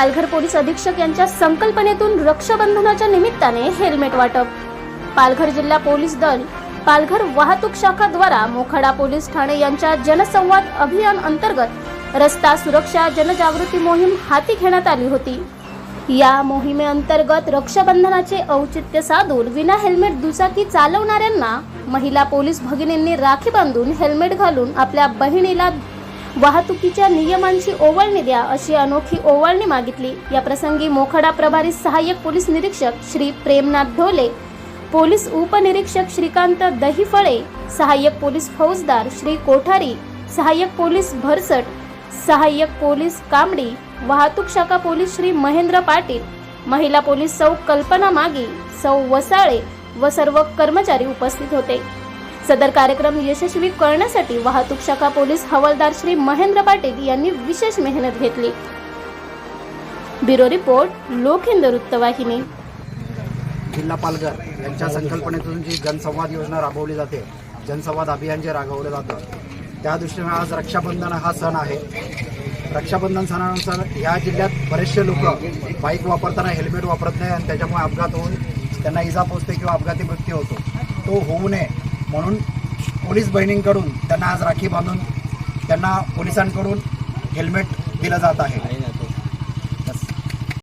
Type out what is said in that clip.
Palghar police अधीक्षक यांच्या संकल्पनेतून रक्षाबंधनाच्या निमित्ताने हेल्मेट वाटप. पालघर जिल्हा पोलीस दल पालघर वाहतूक शाखाद्वारा मोखाडा पोलीस ठाणे यांच्या जनसंवाद अभियान अंतर्गत रस्ता सुरक्षा जनजागृती मोहीम हाती घेण्यात आली होती. या मोहिमेअंतर्गत रक्षाबंधनाचे औचित्य साधून विना हेल्मेट दुचाकी चालवणाऱ्यांना महिला पोलीस भगिनींनी राखी बांधून हेल्मेट घालून आपल्या बहिणीला वाहतुकीच्या नियमांची ओवाळणी द्या अशी अनोखी ओवाळणी मागितली. या प्रसंगी मोखडा प्रभारी सहाय्यक पोलीस निरीक्षक श्री प्रेमनाथ ढोले पोलीस उपनिरीक्षक श्रीकांत दहिफळे सहाय्यक पोलीस फौजदार श्री कोठारी सहाय्यक पोलीस भरसट सहाय्यक पोलीस कांबडी वाहतूक शाखा पोलीस श्री महेंद्र पाटील महिला पोलीस सौ कल्पना मागी सौ वसाळे व सर्व कर्मचारी उपस्थित होते. सदर कार्यक्रम यशस्वी करण्यासाठी वाहतूक शाखा पोलीस हवालदार श्री महेंद्र पाटील यांनी विशेष मेहनत घेतली. ब्युरो रिपोर्ट लोकहिंद वृत्तवाहिनी जिल्हा पालघर यांच्या संकल्पनेतून जी जनसंवाद योजना राबवली जाते जनसंवाद अभियान जे राबवलं जातं त्या दृष्टीने आज रक्षाबंधन हा सण आहे. रक्षाबंधन सणानुसार या जिल्ह्यात बरेचसे लोक बाईक वापरताना हेल्मेट वापरत नाही आणि त्याच्यामुळे अपघात होऊन त्यांना इजा पोचते किंवा अपघाती मृत्यू होतो. तो होऊ नये. म्हणून पोलीस बहिणींकडून त्यांना आज राखी बांधून त्यांना पोलिसांकडून हेल्मेट दिलं जात आहे.